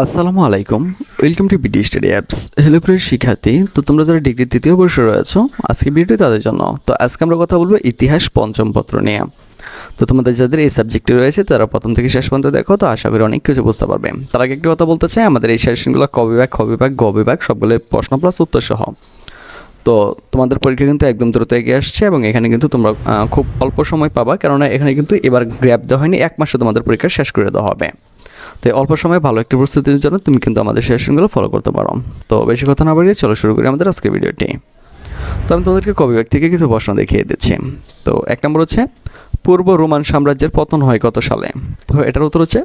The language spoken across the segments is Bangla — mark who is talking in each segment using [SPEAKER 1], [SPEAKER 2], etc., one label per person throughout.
[SPEAKER 1] আসসালামু আলাইকুম। Welcome to BD study apps hello প্রিয় শিক্ষার্থী, তো তোমরা যারা ডিগ্রি তৃতীয় বর্ষে রয়েছো, আজকে ভিডিওটি তাদের জন্য। তো আজকে আমরা কথা বলব ইতিহাস পঞ্চম পত্র নিয়ে। তো তোমাদের যাদের এই সাবজেক্টে রয়েছে, তারা প্রথম থেকে শেষ পর্যন্ত দেখো, তো আশা করি অনেক কিছু বুঝতে পারবে। তার আগে একটি কথা বলতে চাই, আমাদের এই সেশনগুলো ক বিভাগ, খ বিভাগ, গ বিভাগ সবগুলো প্রশ্ন প্লাস উত্তর সহ। তো তোমাদের পরীক্ষা কিন্তু একদম দ্রুত এগিয়ে আসছে এবং এখানে কিন্তু তোমরা খুব অল্প সময় পাবা, কেননা এখানে কিন্তু এবার গ্র্যাপ দেওয়া হয়নি, এক মাসে তোমাদের পরীক্ষা শেষ করে দেওয়া হবে। তো অল্প সময়ে ভালো একটি প্রস্তুতির জন্য তুমি কিন্তু আমাদের সেশনগুলো ফলো করতে পারো। তো বেশি কথা না বাড়িয়ে চলো শুরু করি আমাদের আজকের ভিডিওটি। তো আমি তোমাদেরকে কবি ব্যক্তিকে কিছু প্রশ্ন দেখিয়ে দিচ্ছি। তো এক নম্বর হচ্ছে, পূর্ব রোমান সাম্রাজ্যের পতন হয় কত সালে? তো এটার উত্তর হচ্ছে,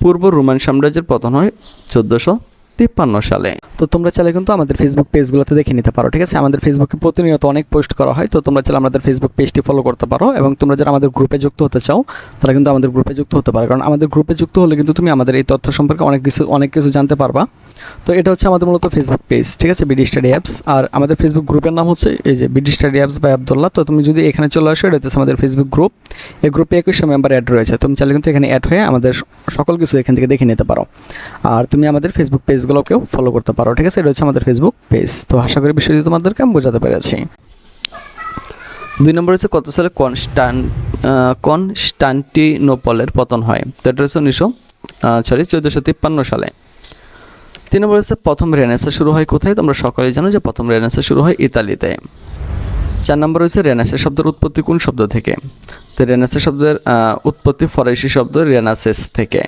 [SPEAKER 1] পূর্ব রোমান সাম্রাজ্যের পতন হয় চোদ্দোশো তিপ্পান্ন সালে। তো তোমরা চাইলে কিন্তু আমাদের ফেসবুক পেজগুলোতে দেখে নিতে পারো, ঠিক আছে? আমাদের ফেসবুকে প্রতিনিয়ত অনেক পোস্ট করা হয়, তো তোমরা চাইলে আমাদের ফেসবুক পেজটি ফলো করতে পারো এবং তোমরা যারা আমাদের গ্রুপে যুক্ত হতে চাও, তারা কিন্তু আমাদের গ্রুপে যুক্ত হতে পারো। কারণ আমাদের গ্রুপে যুক্ত হলে কিন্তু তুমি আমাদের এই তথ্য সম্পর্কে অনেক কিছু অনেক কিছু জানতে পারবা। তো এটা হচ্ছে আমাদের মূলত ফেসবুক পেজ ঠিক আছে? বিডি স্টাডি অ্যাপস আর আমাদের ফেসবুক গ্রুপের নাম হচ্ছে এই যে BD study apps by Abdullah তো তুমি যদি এখানে চলে আসো এটা আমাদের ফেসবুক গ্রুপ এই গ্রুপে একুশশো মেম্বার অ্যাড রয়েছে। তুমি চাইলে কিন্তু এখানে অ্যাড হয়ে আমাদের সকল কিছু এখান থেকে দেখে নিতে পারো। আর তুমি আমাদের ফেসবুক পেজগুলোকেও ফলো করতে পারো। ঠিক আছে, এটা হচ্ছে আমাদের ফেসবুক পেজ তো আশা করি বিষয়টি তোমাদেরকে আমি বোঝাতে পেরেছি। দুই নম্বর হচ্ছে কত সালে কনস্টান কনস্টান্টিনোপলের পতন হয়? তো এটা হচ্ছে উনিশশো সরি চোদ্দোশো তিপ্পান্ন সালে। তিন নম্বর হচ্ছে প্রথম রেনেসা শুরু হয় কোথায়? তোমরা সকলেই জানো যে প্রথম রেনেসা শুরু হয় ইতালিতে। চার নম্বর হচ্ছে রেনাসে শব্দের উৎপত্তি কোন শব্দ থেকে? তো রেনাসে শব্দের উৎপত্তি ফরাসি শব্দ রেনাসেস থেকে।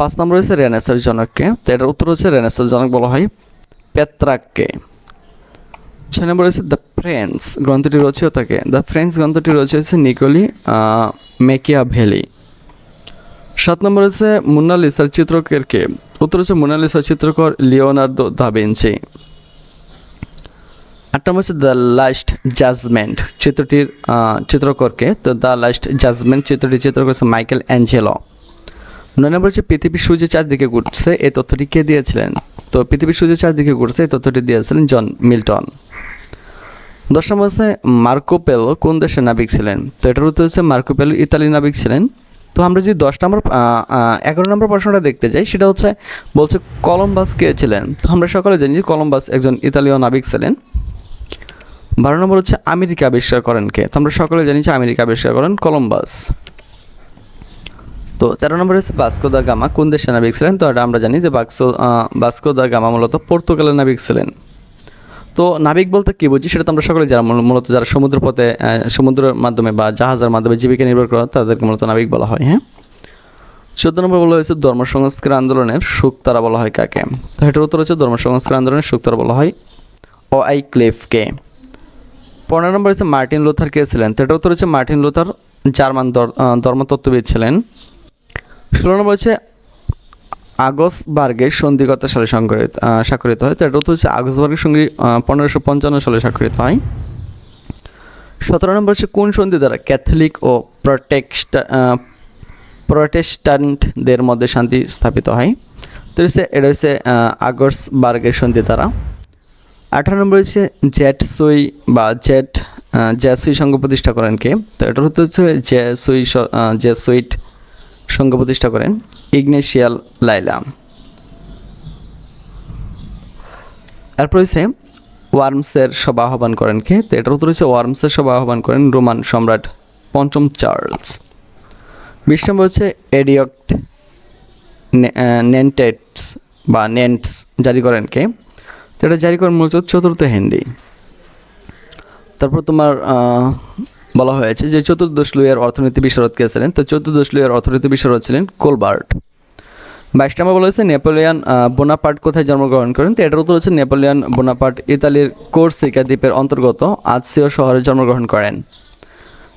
[SPEAKER 1] পাঁচ নম্বর হচ্ছে রেনেসার জনককে, তো এটার উত্তর হচ্ছে রেনেসার জনক বলা হয় পেত্রাককে। ছয় নম্বর হচ্ছে দ্য ফ্রেন্স গ্রন্থটি রচিয়তাকে দ্য ফ্রেন্স গ্রন্থটি হচ্ছে নিকোলি মেকিয়া ভ্যালি সাত নম্বর হচ্ছে মোনালিসার চিত্রকের কে উত্তর হচ্ছে মোনালিসার চিত্রকর লিওনার্দো দা ভিঞ্চি আট নম্বর হচ্ছে দ্য লাস্ট জাজমেন্ট চিত্রটির চিত্রকরকে, তো দ্য লাস্ট জাজমেন্ট চিত্রটির চিত্র করেছে মাইকেল অ্যাঞ্জেলো। নয় নম্বর হচ্ছে পৃথিবী সূর্য চারদিকে ঘুরছে। এই তথ্যটি কে দিয়েছিলেন? তো পৃথিবীর সূর্য চারদিকে ঘুরছে, এই তথ্যটি দিয়েছিলেন জন মিল্টন। দশ নম্বর হচ্ছে মার্কো পেল কোন দেশের নাবিক ছিলেন? তো এটার উত্তর হচ্ছে, মার্কো পেল ইতালি নাবিক ছিলেন। তো আমরা যদি দশ নম্বর এগারো নম্বর প্রশ্নটা দেখতে যাই, সেটা হচ্ছে, বলছে, কলম্বাস কে ছিলেন? তো আমরা সকলে জানি যে কলম্বাস একজন ইতালীয় নাবিক ছিলেন। বারো নম্বর হচ্ছে, আমেরিকা আবিষ্কার করেন কে? তো আমরা সকলে জানি যে আমেরিকা আবিষ্কার করেন কলম্বাস। তো তেরো নম্বর হচ্ছে বাস্কো দা গামা। কোন দেশের নাবিক ছিলেন? তো এটা আমরা জানি যে বাক্সো বাস্কো দা গামা মূলত পর্তুগালের নাবিক ছিলেন। তো নাবিক বলতে কী বুঝি? সেটা তো আমরা সকলে যারা মূলত যারা সমুদ্রপথে সমুদ্রের মাধ্যমে বা জাহাজের মাধ্যমে জীবিকা নির্ভর করে, তাদেরকে মূলত নাবিক বলা হয় হ্যাঁ? চোদ্দ নম্বর বলা হয়েছে ধর্ম সংস্কার আন্দোলনের সুক্তারা বলা হয় কাকে? তো এটার উত্তর হচ্ছে ধর্ম সংস্কার আন্দোলনের সুক্তারা বলা হয় ও আই ক্লেফকে পনেরো নম্বর হচ্ছে মার্টিন লুথার কে ছিলেন? তো এটার উত্তর হচ্ছে মার্টিন লুথার জার্মান ধর্মতত্ত্ববিদ ছিলেন। ষোলো নম্বর হচ্ছে আগসবার্গের সন্ধি কত সালে আহ, স্বাক্ষরিত হয়। তো এটা হচ্ছে আগসবার্গের সঙ্গে পনেরোশো পঞ্চান্ন সালে স্বাক্ষরিত হয়। সতেরো নম্বর হচ্ছে কোন সন্ধি দ্বারা ক্যাথলিক ও প্রটেক্সটা প্রটেস্ট্যান্টদের মধ্যে শান্তি স্থাপিত হয়? তো হচ্ছে এটা হচ্ছে আগসবার্গের সন্ধি দ্বারা। আঠারো নম্বর হচ্ছে জেট সুই বা জেট জ্যাসুই সংঘ প্রতিষ্ঠা করেন কে? তো এটা হচ্ছে জ্যাসুই জ্যাসুইট সংঘ প্রতিষ্ঠা করেন ইগনেশিয়াল লাইলা এরপর হচ্ছে ওয়ার্মসের সভা আহ্বান করেন কে? তো এটার উত্তর হচ্ছে ওয়ার্মসের সভা আহ্বান করেন রোমান সম্রাট পঞ্চম চার্লস। বিশ নম্বর হচ্ছে এডিয়ক্ট নেন্টেটস বা নেন্টস জারি করেন কে? তো এটা জারি করেন মূলত চতুর্থ হেনরি। তারপর তোমার বলা হয়েছে যে চতুর্দশ লুইয়ের অর্থনীতি বিশারদ কে ছিলেন তো চতুর্দশ লুইয়ের অর্থনীতি বিশারদ ছিলেন কোলবার্ট। বাইশ নম্বর বলা হয়েছে, নেপোলিয়ান বোনাপার্ট কোথায় জন্মগ্রহণ করেন? তো এটার উত্তর হচ্ছে নেপোলিয়ান বোনাপার্ট ইতালির কোর্সিকা দ্বীপের অন্তর্গত আজসিও শহরে জন্মগ্রহণ করেন।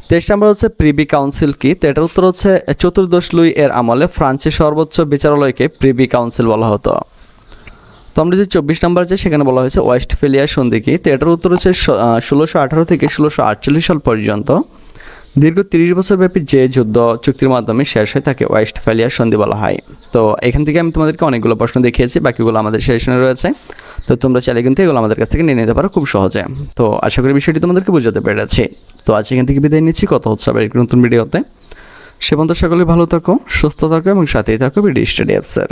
[SPEAKER 1] তেইশ নম্বর হচ্ছে প্রিবি কাউন্সিল কি? তো এটার উত্তর হচ্ছে, চতুর্দশ লুই এর আমলে ফ্রান্সের সর্বোচ্চ বিচারালয়কে প্রিবি কাউন্সিল বলা হতো। তো আমরা যে চব্বিশ নাম্বার আছে, সেখানে বলা হয়েছে ওয়েস্টফেলিয়া সন্ধি কি তো এটার উত্তর হচ্ছে ষোলোশো আঠারো থেকে ষোলোশো আটচল্লিশ সাল পর্যন্ত। দীর্ঘ তিরিশ বছর ব্যাপী যে যুদ্ধ চুক্তির মাধ্যমে শেষ হয় তাকে ওয়েস্টফেলিয়া সন্ধি বলা হয়। তো এখান থেকে আমি তোমাদেরকে অনেকগুলো প্রশ্ন দেখিয়েছি, বাকিগুলো আমাদের সেশনে রয়েছে। তো তোমরা চাইলে কিন্তু এগুলো আমাদের কাছ থেকে নিয়ে নিতে পারো খুব সহজে। তো আশা করি বিষয়টি তোমাদেরকে বোঝাতে পেরেছি। তো আজ এখান থেকে বিদায় নিচ্ছি, কথা হচ্ছে আবার একটি নতুন ভিডিওতে। সে পর্যন্ত সকলে ভালো থাকো, সুস্থ থাকো এবং সাথেই থাকো বিডি স্টাডি অ্যাপসের